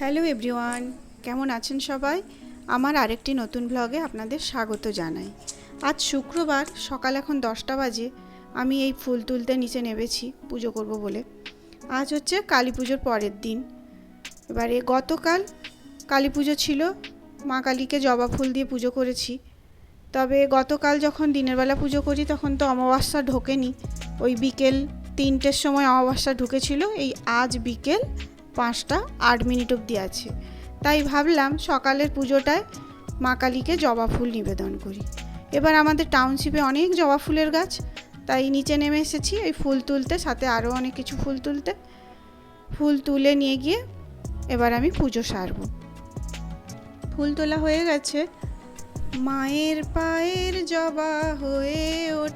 Hello everyone, কেমন আছেন সবাই? আমার আরেকটি নতুন ব্লগে আপনাদের স্বাগত জানাই। আজ শুক্রবার, সকাল এখন দশটা বাজে, আমি এই ফুল তুলতে নিচে নেমেছি পুজো করব বলে। আজ হচ্ছে কালী পুজোর পরের দিন। এবারে গতকাল কালী পুজো ছিল, মা কালীকে জবা ফুল দিয়ে পুজো করেছি। তবে গতকাল যখন দিনের বেলা পুজো করি, তখন তো অমাবস্যা ঢোকেনি। ওই বিকেল তিনটের সময় অমাবস্যা ঢুকেছিল, এই আজ বিকেল পাঁচটা আট মিনিট অবধি আছে। তাই ভাবলাম সকালের পুজোটায় মা কালীকে জবা ফুল নিবেদন করি। এবার আমাদের টাউনশিপে অনেক জবা ফুলের গাছ, তাই নিচে নেমে এসেছি ওই ফুল তুলতে, সাথে আরও অনেক কিছু ফুল তুলতে। ফুল তুলে নিয়ে গিয়ে এবার আমি পুজো সারব। ফুল তোলা হয়ে গেছে। মায়ের পায়ের জবা হয়ে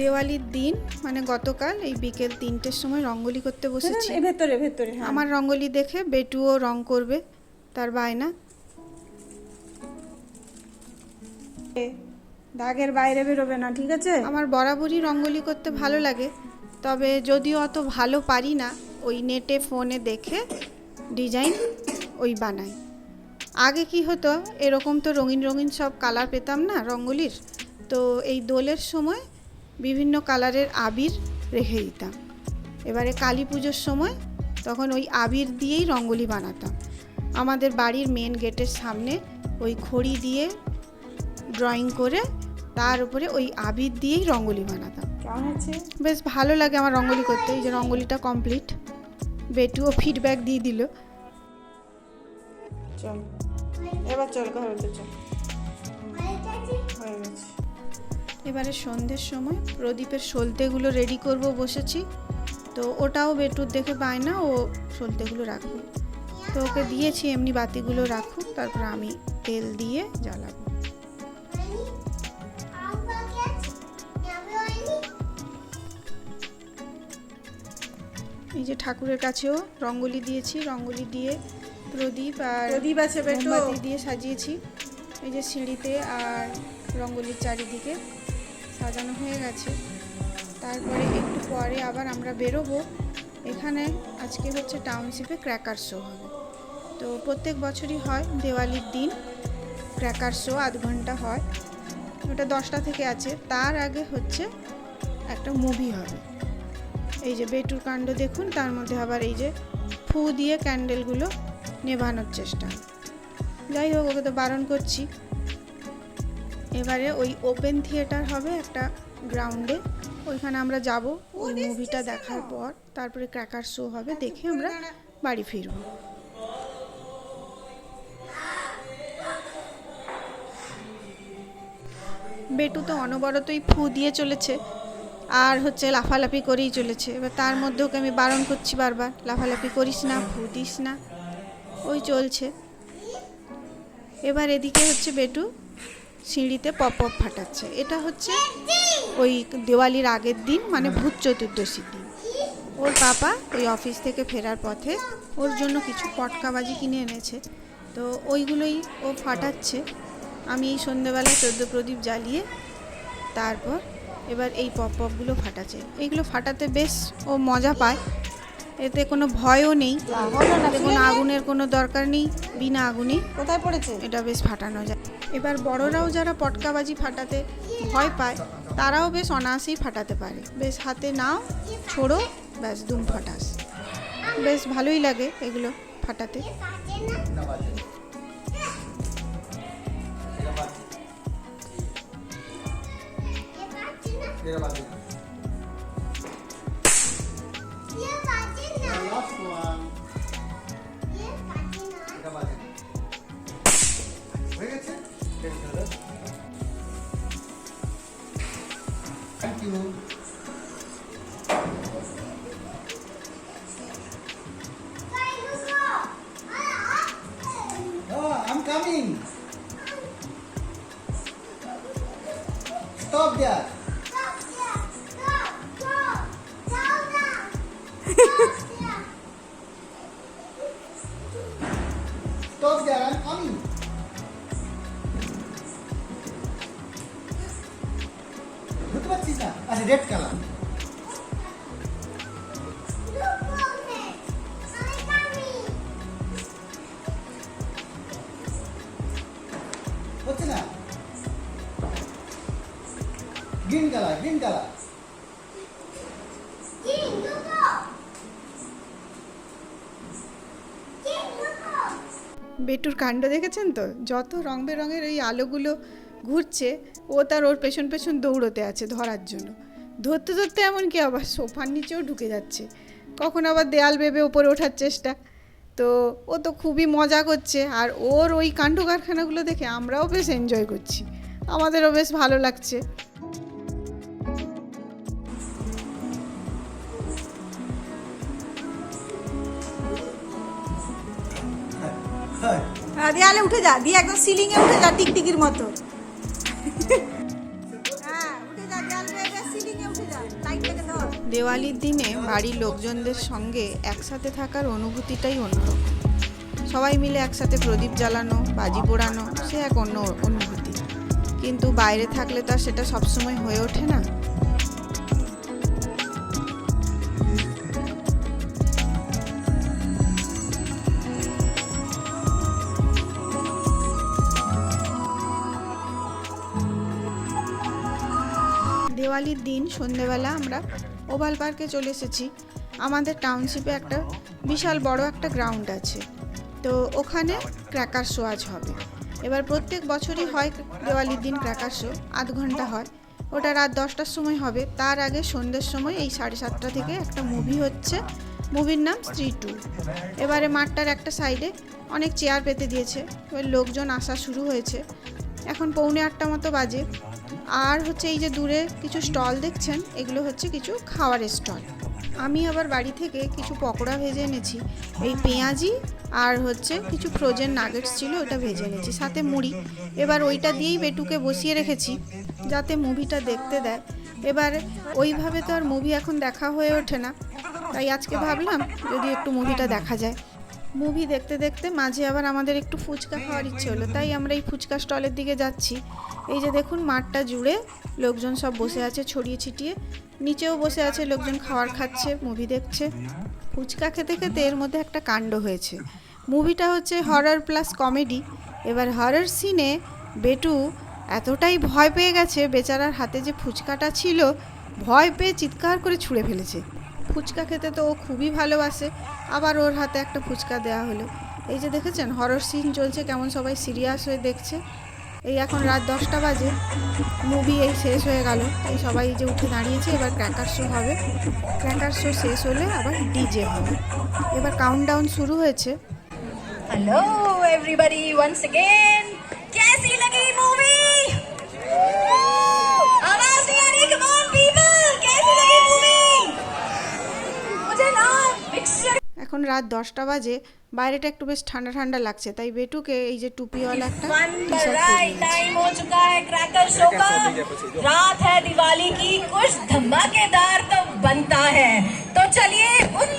দেওয়ালির দিন মানে গতকাল এই বিকেল তিনটের সময় রঙ্গোলি করতে বসেছি। ভেতরে ভেতরে হ্যাঁ। আমার রঙ্গোলি দেখে বেটুও রং করবে তার বায়না। দাগের বাইরে বেরোবে না ঠিক আছে? আমার বরাবরই রঙ্গোলি করতে ভালো লাগে তবে যদিও অত ভালো পারি না ওই নেটে ফোনে দেখে ডিজাইন ওই বানাই। আগে কি হতো এরকম তো রঙিন রঙিন সব কালার পেতাম না রঙ্গোলির তো এই দোলের সময় বিভিন্ন কালারের আবির রেখে দিতাম। এবারে কালী পুজোর সময় তখন ওই আবির দিয়েই রঙ্গোলি বানাতাম। আমাদের বাড়ির মেন গেটের সামনে ওই খড়ি দিয়ে ড্রয়িং করে তার উপরে ওই আবির দিয়েই রঙ্গোলি বানাতাম। কেমন আছে বেশ ভালো লাগে আমার রঙ্গোলি করতে এই যে রঙ্গোলিটা কমপ্লিট বেটুও ফিডব্যাক দিয়ে দিল। চল এবার চল ঘরে চল। হয়ে গেছে। এবারে সন্ধ্যের সময় প্রদীপের সলতেগুলো রেডি করব বসেছি। তো ওটাও বেটুর দেখে পায় না ও সলতেগুলো রাখবে। তো ওকে দিয়েছি এমনি বাতিগুলো রাখুক তারপর আমি তেল দিয়ে জ্বালাবো। এই যে ঠাকুরের কাছেও রঙ্গোলি দিয়েছি রঙ্গোলি দিয়ে প্রদীপ আর প্রদীপ আছে বেটু। দিয়ে সাজিয়েছি। এই যে সিঁড়িতে আর রঙ্গোলির চারিদিকে। সাজানো হয়ে গেছে। তারপরে একটু পরে আবার আমরা বেরোবো। এখানে আজকে হচ্ছে টাউনশিপে ক্র্যাকার শো হবে। তো প্রত্যেক বছরই হয় দেওয়ালির দিন ক্র্যাকার শো আধ ঘণ্টা হয়। ওটা দশটা থেকে আছে। তার আগে হচ্ছে একটা মুভি হবে। এই যে বেটুর কাণ্ড দেখুন, তার মধ্যে আবার এই যে ফু দিয়ে ক্যান্ডেলগুলো নেভানোর চেষ্টা। যাই হোক, ওকে তো বারণ করছি। এবারে ওই ওপেন থিয়েটার হবে একটা গ্রাউন্ডে ওইখানে আমরা যাব, ওই মুভিটা দেখার পর, তারপরে ক্র্যাকার শো হবে, দেখে আমরা বাড়ি ফিরবো। বেটু তো অনবরতই ফু দিয়ে চলেছে, আর হচ্ছে লাফালাফি করেই চলেছে। এবার তার মধ্যে ওকে আমি বারণ করছি বারবার, লাফালাফি করিস না, ফু দিস না। ওই চলছে। এবার এদিকে হচ্ছে বেটু সিঁড়িতে পপ পপ ফাটাচ্ছে। এটা হচ্ছে ওই দেওয়ালির আগের দিন মানে ভূত চতুর্দশীর দিন। ওর পাপা ওই অফিস থেকে ফেরার পথে ওর জন্য কিছু পটকাবাজি কিনে এনেছে। তো ওইগুলোই ও ফাটাচ্ছে। আমি এই সন্ধেবেলায় চোদ্দ প্রদীপ জ্বালিয়ে তারপর এবার এই পপ পপগুলো ফাটাচ্ছে। এইগুলো ফাটাতে বেশ ও মজা পায়। এতে কোনো ভয়ও নেই। এতে কোনো আগুনের কোনো দরকার নেই বিনা আগুনে কোথায় পড়েছে? এটা বেশ ফাটানো যায়। এবার বড়রাও যারা পটকাবাজি ফাটাতে ভয় পায় তারাও বেশ অনায়াসেই ফাটাতে পারে। বেশ হাতে নাও ছোড়ো ব্যাস দুম ফাটাস। বেশ ভালোই লাগে এগুলো ফাটাতে। Yeah, stop there stop there stop stop down down stop there I am coming বুঝতে পারছিস না আচ্ছা red colour look for me I'm coming হচ্ছে না green colour green colour king look king বেটুর কাণ্ড দেখেছেন তো? যত রং বেরঙের ওই আলোগুলো ঘুরছে ও তার ওর পেছন পেছন দৌড়তে আছে ধরার জন্য। ধরতে ধরতে এমনকি আবার সোফার নিচেও ঢুকে যাচ্ছে। কখন আবার দেয়াল বেবে ওপরে ওঠার চেষ্টা। তো ও তো খুবই মজা করছে আর ওর ওই কাণ্ড কারখানাগুলো দেখে আমরাও বেশ এনজয় করছি। আমাদেরও বেশ ভালো লাগছে। হ্যাঁ দেয়ালে উঠে যা, দিয়ে একদম সিলিং এ উঠে যা, টিকটিকির মতো। হ্যাঁ যা যা দেওয়ালির দিনে বাড়ির লোকজনদের সঙ্গে একসাথে থাকার অনুভূতিটাই অন্যরকম। সবাই মিলে একসাথে প্রদীপ জ্বালানো, বাজি পোড়ানো, সে এক অন্য অনুভূতি। কিন্তু বাইরে থাকলে তো আর সেটা সবসময় হয়ে ওঠে না। দেওয়ালির দিন সন্ধেবেলা আমরা ওভাল পার্কে চলে এসেছি। আমাদের টাউনশিপে একটা বিশাল বড় একটা গ্রাউন্ড আছে। তো ওখানে ক্র্যাকার শো আজ হবে। এবার প্রত্যেক বছরই হয় দেওয়ালির দিন ক্র্যাকার শো, আধ ঘণ্টা হয়। ওটা রাত দশটার সময় হবে। তার আগে সন্ধ্যের সময় এই সাড়ে সাতটা থেকে একটা মুভি হচ্ছে। মুভির নাম স্ত্রী টু এবারে মাঠটার একটা সাইডে অনেক চেয়ার পেতে দিয়েছে। এবার লোকজন আসা শুরু হয়েছে। এখন পৌনে আটটা মতো বাজে। আর হচ্ছে এই যে দূরে কিছু স্টল দেখছেন, এগুলো হচ্ছে কিছু খাবারের স্টল। আমি আবার বাড়ি থেকে কিছু পকোড়া ভেজে এনেছি। এই পেঁয়াজি আর হচ্ছে কিছু ফ্রোজেন নাগেটস ছিল, ওটা ভেজে এনেছি, সাথে মুড়ি। এবার ওইটা দিয়েই বেটুকে বসিয়ে রেখেছি, যাতে মুভিটা দেখতে দেয়। এবার ওইভাবে তো আর মুভি এখন দেখা হয়ে ওঠে না। তাই আজকে ভাবলাম যদি একটু মুভিটা দেখা যায়। মুভি দেখতে দেখতে মাঝে আবার আমাদের একটু ফুচকা খাওয়ার ইচ্ছে হলো। তাই আমরা এই ফুচকা স্টলের দিকে যাচ্ছি। এই যে দেখুন, মাঠটা জুড়ে লোকজন সব বসে আছে ছড়িয়ে ছিটিয়ে। নিচেও বসে আছে লোকজন খাওয়ার খাচ্ছে মুভি দেখছে। ফুচকা খেতে খেতে এর মধ্যে একটা কাণ্ড হয়েছে। মুভিটা হচ্ছে হরর প্লাস কমেডি এবার হরর সিনে বেটু এতটাই ভয় পেয়ে গেছে, বেচারার হাতে যে ফুচকাটা ছিল, ভয় পেয়ে চিৎকার করে ছুঁড়ে ফেলেছে। ফুচকা খেতে তো ও খুবই ভালোবাসে। আবার ওর হাতে একটা ফুচকা দেওয়া হলো। এই যে দেখেছেন হরর সিন চলছে, কেমন সবাই সিরিয়াস হয়ে দেখছে। এই এখন রাত দশটা বাজে মুভি এই শেষ হয়ে গেল। এই সবাই যে উঠে দাঁড়িয়েছে, এবার ক্র্যাকার শো হবে। ক্র্যাকার শো শেষ হলে আবার ডিজে হবে। এবার কাউন্টডাউন শুরু হয়েছে। হ্যালো এভরিবাডি ওয়ান্স অ্যাগেন এখন রাত দশটা বাজে বাইরেটা একটু বেশ ঠান্ডা ঠান্ডা লাগছে তাই বেটুকে এই যে টুপিওয়ালা একটা वन टी पर शर्ट राइट टाइम हो चुका है क्रैकर शो का रात है दिवाली की कुछ धमाकेदार तो बनता है तो चलिए उन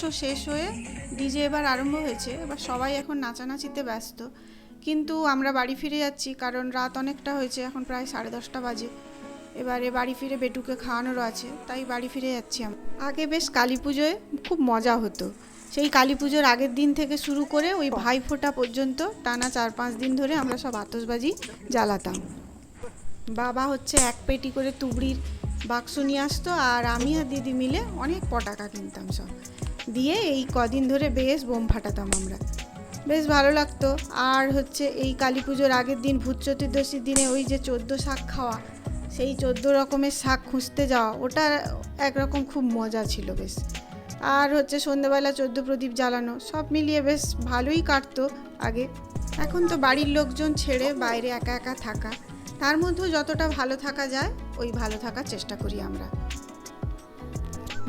শো শেষ হয়ে ডিজে এবার আরম্ভ হয়েছে। এবার সবাই এখন নাচানাচিতে ব্যস্ত। কিন্তু আমরা বাড়ি ফিরে যাচ্ছি, কারণ রাত অনেকটা হয়েছে, এখন প্রায় সাড়ে দশটা বাজে। এবারে বাড়ি ফিরে বেটুকে খাওয়ানোরও আছে, তাই বাড়ি ফিরে যাচ্ছি আমরা। আগে বেশ কালী পুজোয় খুব মজা হতো। সেই কালী পুজোর আগের দিন থেকে শুরু করে ওই ভাইফোঁটা পর্যন্ত টানা চার পাঁচ দিন ধরে আমরা সব আতসবাজি জ্বালাতাম। বাবা হচ্ছে এক পেটি করে তুবড়ির বাক্স নিয়ে আসতো, আর আমি আর দিদি মিলে অনেক পটাকা কিনতাম সব। দিয়ে এই কদিন ধরে বেশ বোম ফাটাতাম আমরা। বেশ ভালো লাগতো। আর হচ্ছে এই কালী পুজোর আগের দিন ভূত চতুর্দশীর দিনে ওই যে চোদ্দ শাক খাওয়া, সেই চোদ্দ রকমের শাক খুঁজতে যাওয়া, ওটা একরকম খুব মজা ছিল বেশ। আর হচ্ছে সন্ধ্যেবেলা চোদ্দ প্রদীপ জ্বালানো, সব মিলিয়ে বেশ ভালোই কাটতো আগে। এখন তো বাড়ির লোকজন ছেড়ে বাইরে একা একা থাকা, তার মধ্যেও যতটা ভালো থাকা যায়, ওই ভালো থাকার চেষ্টা করি আমরা।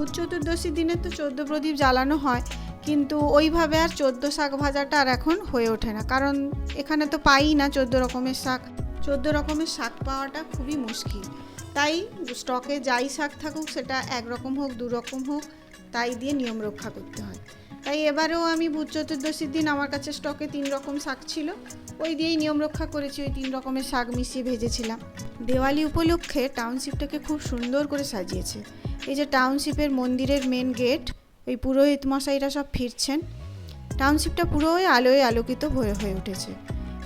ভূত চতুর্দশীর দিনে তো চোদ্দ প্রদীপ জ্বালানো হয়, কিন্তু ওইভাবে আর চোদ্দ শাক ভাজাটা আর এখন হয়ে ওঠে না। কারণ এখানে তো পাই না চোদ্দ রকমের শাক। চোদ্দ রকমের শাক পাওয়াটা খুবই মুশকিল। তাই স্টকে যাই শাক থাকুক, সেটা একরকম হোক, দু রকম হোক, তাই দিয়ে নিয়ম রক্ষা করতে হয়। তাই এবারেও আমি ভূত চতুর্দশীর দিন আমার কাছে স্টকে তিন রকম শাক ছিল। ওই দিয়েই নিয়ম রক্ষা করেছি, ওই তিন রকমের শাক মিশিয়ে ভেজেছিলাম। দেওয়ালি উপলক্ষে টাউনশিপটাকে খুব সুন্দর করে সাজিয়েছে। এই যে টাউনশিপের মন্দিরের মেন গেট ওই পুরোহিত মশাইরা সব ফিরছেন। টাউনশিপটা পুরোই আলোয় আলোকিত হয়ে হয়ে উঠেছে।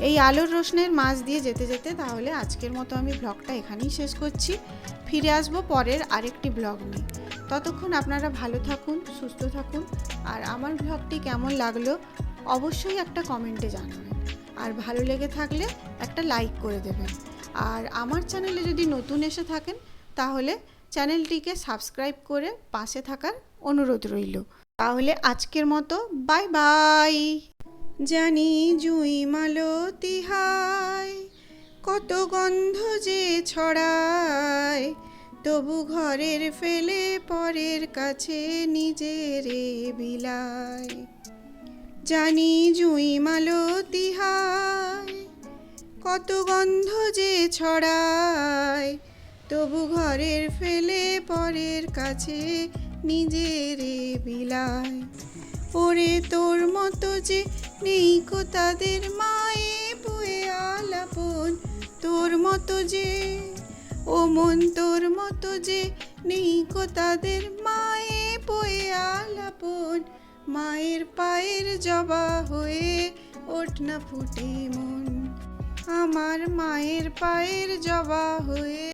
এই আলোর রোশনের মাঝ দিয়ে যেতে যেতে তাহলে আজকের মতো আমি ব্লগটা এখানেই শেষ করছি। ফিরে আসব পরের আরেকটি ব্লগ নিয়ে। ততক্ষণ আপনারা ভালো থাকুন, সুস্থ থাকুন, আর আমার ব্লগটি কেমন লাগল অবশ্যই একটা কমেন্টে জানাবেন। আর ভালো লেগে থাকলে একটা লাইক করে দেবেন। আর আমার চ্যানেলে যদি নতুন এসে থাকেন, তাহলে চ্যানেলটিকে সাবস্ক্রাইব করে পাশে থাকার অনুরোধ রইল। তাহলে আজকের মতো বাই বাই। জানি জুই মালতি হায় কত গন্ধ যে ছড়ায়, তবু ঘরের ফেলে পরের কাছে নিজের বিলায় জানি জুই মালতি হায় কত গন্ধ যে ছড়ায় তবু ঘরের ফেলে পরের কাছে নিজেরে বিলায়। ওরে তোর মতো যে নেই কো তাদের মায়ে বয়ে আলাপন, তোর মতো যে, ও মন তোর মতো যে নেই কো তাদের মায়ে বয়ে আলাপন, মায়ের পায়ের জবা হয়ে ওঠ না ফুটে মন, আমার মায়ের পায়ের জবা হয়ে